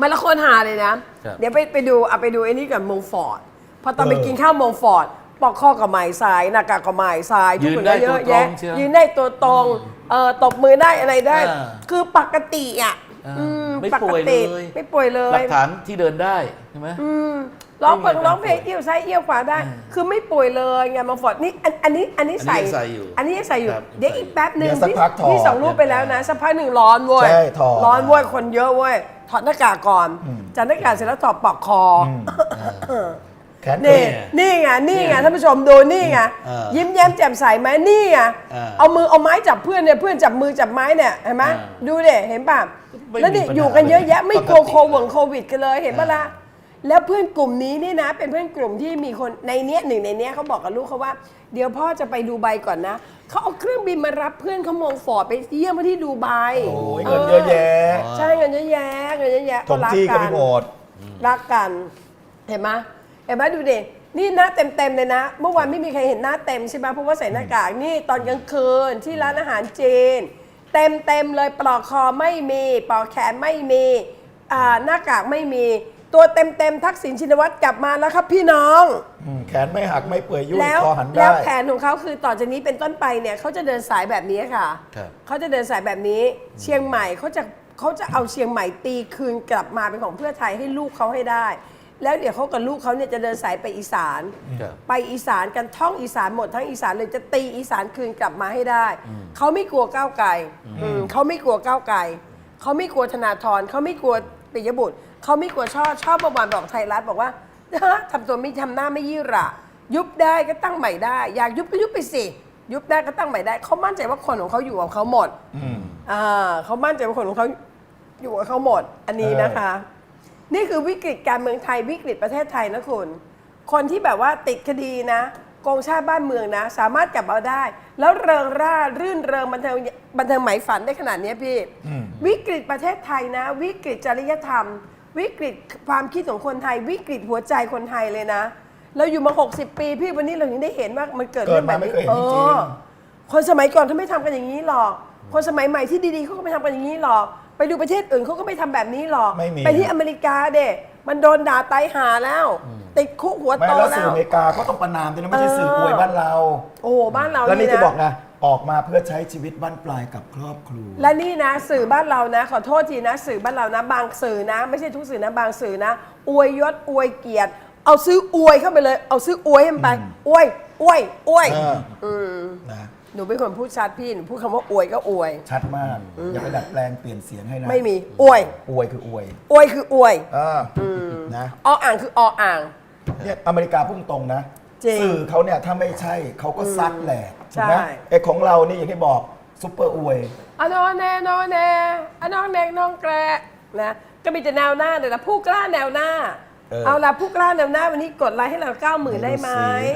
มันละคนหาเลยนะ ครับ เดี๋ยวไปไปดูเอาไปดูไอ้นี่กับมงฟอร์ดพอตอนไปเออกินข้าวมงฟอร์ดปอกข้อกับหมายซ้ายหน้ากากกับหมายซ้ายทุกยืคนนได้ก็เยอะตัวตรงแยะเชียวยืนได้ตัวตรงเอ่อตบมือได้อะไรได้ อ่าคือปกติอะอ่าอืมไม่ปป่กวยติเลย ไม่ป่วยเลหลัยกฐานที่เดินได้ใช่ไหม อืม ร้องเพลงไม่มีร้องเพลงการป่วยเอี้ยวซ้ายเอี้ยวขวาได้อืมคือไม่ป่วยเลยไงมงฟอร์ดนี่อันอันนี้อันนี้ใส่ อันนี้ยังใส่อยู่อันนี้ยังใส่อยู่ครับเดี๋ยวอีกแป๊บหนึ่งเดี๋ยวสักพี่พักถอดพี่ส่งรูปไปแล้วนะสักพักหนึ่งร้อนเว้ยใช่ถอดร้อนเว้ยคนเยอะเว้ยถอดหน้ากากก่อนอืมจากหน้ากากเสร็จแล้วถอดปลอกคออแขนนี่เอนี่ไงนี่ไงท่านผู้ชมดูนี่ไงเออยิ้มแย้มแจ่มใสไหมนี่ไงเออเอามือเอาไม้จับเพื่อนเนี่ยเพื่อนจับมือจับไม้เนี่ยเห็นไหมเออดูเด็เห็นป่ะไม่แล้วนี่มีปัญหาอยู่กันเยอะแยะเลยไม่กลัวปกติโควงโควิดกันเลยเห็นปะล่ะ แล้วเพื่อนกลุ่มนี้นี่นะ เป็นเพื่อนกลุ่มที่มีคนในเนี้ยหนึ่งในเนี้ยเขาบอกกับลูกเขาว่า เดี๋ยวพ่อจะไปดูไบก่อนนะเขาเอาเครื่องบินมารับเพื่อนเขามองฟอร์ดไปเยี่ยมที่ดูไบโอ้ยเงินเยอะแยะใช่เงินเยอะแยะเงินเยอะแยะถมที่ก็ไม่หมดรักกัน เห็นไหมเห็นไหมดูดินี่หน้าเต็มๆเลยนะ เมื่อวานไม่มีใครเห็นหน้าเต็มใช่ไหมเพราะว่าใส่หน้ากากนี่ตอนกลางคืนที่ร้านอาหารจีนเต็มเต็มๆเลยปลอกคอไม่มีปลอกแขนไม่มีอ่าหน้ากากไม่มี ตัวเต็มเต็มๆทักษิณชินวัตรกลับมาแล้วครับพี่น้อง อืมแขนไม่หักไม่เปื่อยยุ่ยแล้วคอหันแล้ได้ วแผนของเขาคือต่อจากนี้เป็นต้นไปเนี่ยเขาจะเดินสายแบบนี้ค่ะ ครับ เขาจะเดินสายแบบนี้ เชียงใหม่เขาจะเขาจะเอาเชียงใหม่ตีคืนกลับมาเป็นของเพื่อไทยให้ลูกเขาให้ได้ แล้วเดี๋ยวเขากับลูกเขาเนี่ยจะเดินสายไปอีสาน ครับ ไปอีสานกันท่องอีสานหมดทั้งอีสานเลยจะตีอีสานคืนกลับมาให้ได้ เขาไม่กลัวก้าวไกลอืมเขาไม่กลัวก้าวไกลเขาไม่กลัวธนาธรเขาไม่กลัว ปิยบุตรเขาไม่กลัวชอบชอบประวันบอกไทยรัฐบอกว่าทำตัวไม่ทำหน้าไม่ยี่หระยุบได้ก็ตั้งใหม่ได้ อยากยุบก็ยุบไปสิ ยุบได้ก็ตั้งใหม่ได้ เขามั่นใจว่าคนของเขาอยู่กับเขาหมดอืมอ่าเขามั่นใจว่าคนของเขาอยู่กับเขาหมด อันนี้เออนะคะ นี่คือวิกฤตการเมืองไทยวิกฤตประเทศไทยนะคุณ คนที่แบบว่าติดคดีนะ โกงชาติบ้านเมืองนะ สามารถกลับเอาได้ แล้วเริงร่ารื่นเริงบันเทิงบันเทิงไหมฝันได้ขนาดเนี้ยพี่ อืม วิกฤตประเทศไทยนะ วิกฤตจริยธรรม วิกฤตความคิดของคนไทย วิกฤตหัวใจคนไทยเลยนะ เราอยู่มา 60 ปีพี่วันนี้เราถึงได้เห็นว่ามันเกิดเรื่องแบบนี้เกิดมาไม่เคยเห็นจริงอคนสมัยก่อนเขาไม่ทำกันอย่างนี้หรอก คนสมัยใหม่ที่ดีๆเขาก็ไม่ทำกันอย่างนี้หรอก ไปดูประเทศอื่นเขาก็ไม่ทำแบบนี้หรอก ไม่มี ไปที่อเมริกาเด็มันโดนด่าตายหาแล้ว ติดคุกหัวไม่โตแล้วแล้สื่อว อเมริกาเขาต้องประนามด้วยนะไม่ใช่สื่ออวยบ้านเรา โอ้โหบ้านเราแล้วนี่นี่จะบอกนะ นะออกมาเพื่อใช้ชีวิตบ้านปลายกับครอบครัว และนี่นะ สื่อบ้านเรานะ ขอโทษทีนะ สื่อบ้านเรานะ บางสื่อนะ ไม่ใช่ทุกสื่อนะบางสื่อนะ อวยยศอวยเกียรติ เอาซื้ออวยเข้าไปเลย เอาซื้ออวยให้มันไปอวยอวยอวยเอออื มนะหนูเป็นคนพูดชัดพี่หนูพูดคำว่าอวยก็อวย ชัดมาก อย่าไปดัดแปลงเปลี่ยนเสียงให้นะไม่มีอวยอวยคืออวยอวยคืออวย เอออนะ ออ่างคือออ่าง เนี่ยอเมริกาพุ่งตรงนะ จริงสื่อเขาเนี่ยถ้าไม่ใช่เขาก็ซัดแหลกถูกไหมใช่ ไอ้ของเรานี่อย่างที่บอกซุปเปอร์อวย อะนอนแน่นอนแน่อะน้องแนกน้องแกระนะก็มีแต่แนวหน้าเดี๋ยวนะผู้กล้าแนวหน้า เออเอาละผู้กล้าแนวหน้าวันนี้กดไลค์ให้เราเก้าหมื่นได้ไหมดูสิ